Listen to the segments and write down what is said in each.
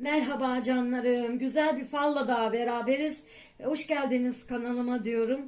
Merhaba canlarım. Güzel bir falla daha beraberiz. Hoş geldiniz kanalıma diyorum.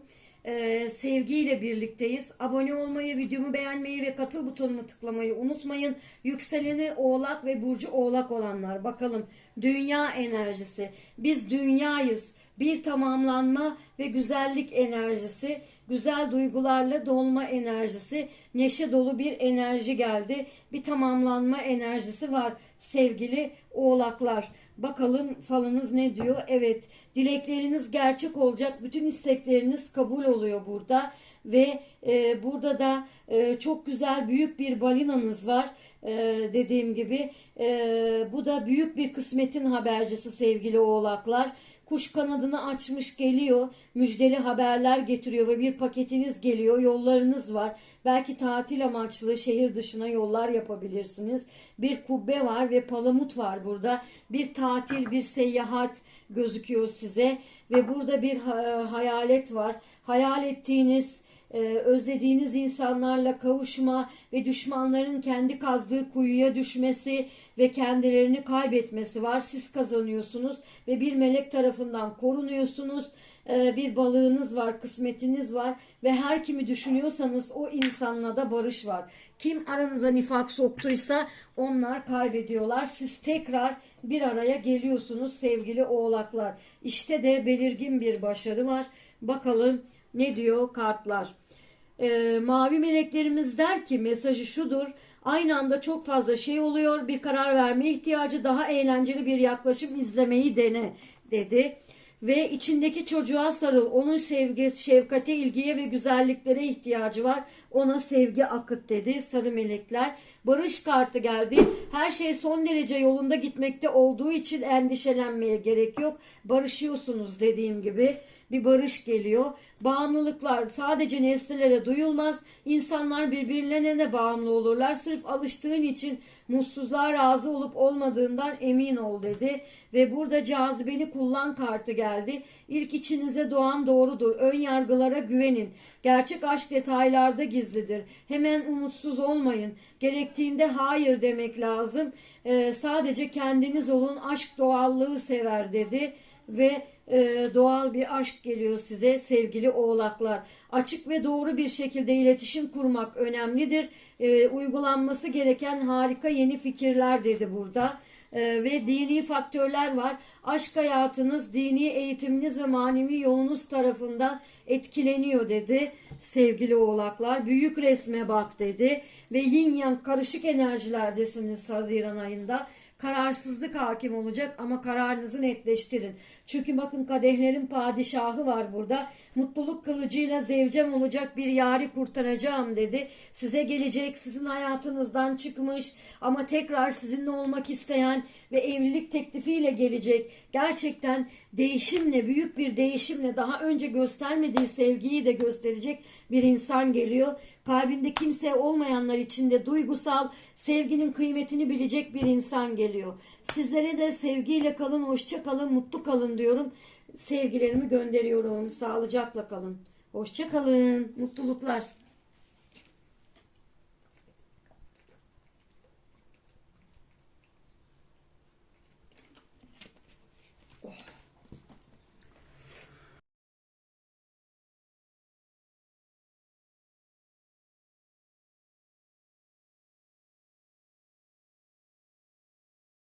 Ee, sevgiyle birlikteyiz. Abone olmayı, videomu beğenmeyi ve katıl butonuna tıklamayı unutmayın. Yükseleni oğlak ve burcu oğlak olanlar. Bakalım dünya enerjisi. Biz dünyayız. Bir tamamlanma ve güzellik enerjisi, güzel duygularla dolma enerjisi, neşe dolu bir enerji geldi. Bir tamamlanma enerjisi var sevgili oğlaklar. Bakalım falınız ne diyor? Evet, dilekleriniz gerçek olacak. Bütün istekleriniz kabul oluyor burada ve e, burada da e, çok güzel büyük bir balinanız var. E, dediğim gibi e, bu da büyük bir kısmetin habercisi sevgili oğlaklar. Kuş kanadını açmış geliyor. Müjdeli haberler getiriyor ve bir paketiniz geliyor. Yollarınız var. Belki tatil amaçlı şehir dışına yollar yapabilirsiniz. Bir kubbe var ve palamut var burada. Bir tatil, bir seyahat gözüküyor size. Ve burada bir ha- hayalet var. Hayal ettiğiniz e, özlediğiniz insanlarla kavuşma ve düşmanların kendi kazdığı kuyuya düşmesi ve kendilerini kaybetmesi var. Siz kazanıyorsunuz ve bir melek tarafından korunuyorsunuz. E, bir balığınız var, kısmetiniz var ve her kimi düşünüyorsanız o insanla da barış var. Kim aranıza nifak soktuysa onlar kaybediyorlar. Siz tekrar bir araya geliyorsunuz sevgili oğlaklar. İşte de belirgin bir başarı var. Bakalım ne diyor kartlar? Ee, mavi meleklerimiz der ki mesajı şudur. Aynı anda çok fazla şey oluyor. Bir karar verme ihtiyacı daha eğlenceli bir yaklaşım izlemeyi dene dedi. Ve içindeki çocuğa sarıl. Onun sevgi, şefkate, ilgiye ve güzelliklere ihtiyacı var. Ona sevgi akıt dedi sarı melekler. Barış kartı geldi. Her şey son derece yolunda gitmekte olduğu için endişelenmeye gerek yok. Barışıyorsunuz dediğim gibi. Bir barış geliyor. Bağımlılıklar sadece nesnelere duyulmaz. İnsanlar birbirlerine bağımlı olurlar. Sırf alıştığın için mutsuzluğa razı olup olmadığından emin ol dedi. Ve burada cazibeni kullan kartı geldi. İlk içinize doğan doğrudur. Ön yargılara güvenin. Gerçek aşk detaylarda gizlidir. Hemen umutsuz olmayın. Gerektiğinde hayır demek lazım. Ee, sadece kendiniz olun. Aşk doğallığı sever dedi. Ve e, doğal bir aşk geliyor size sevgili oğlaklar. Açık ve doğru bir şekilde iletişim kurmak önemlidir. E, uygulanması gereken harika yeni fikirler dedi burada. E, ve dini faktörler var. Aşk hayatınız, dini eğitiminiz ve manevi yolunuz tarafından etkileniyor dedi sevgili oğlaklar. Büyük resme bak dedi ve yin yang karışık enerjilerdesiniz Haziran ayında. Kararsızlık hakim olacak ama kararınızı netleştirin. Çünkü bakın kadehlerin padişahı var burada. Mutluluk kılıcıyla zevcem olacak bir yari kurtaracağım dedi. Size gelecek, sizin hayatınızdan çıkmış ama tekrar sizinle olmak isteyen ve evlilik teklifiyle gelecek. Gerçekten değişimle, büyük bir değişimle daha önce göstermediği sevgiyi de gösterecek bir insan geliyor. Kalbinde kimse olmayanlar içinde duygusal sevginin kıymetini bilecek bir insan geliyor. Sizlere de sevgiyle kalın, hoşça kalın, mutlu kalın diyorum. Sevgilerimi gönderiyorum. Sağlıcakla kalın. Hoşça kalın. Mutluluklar.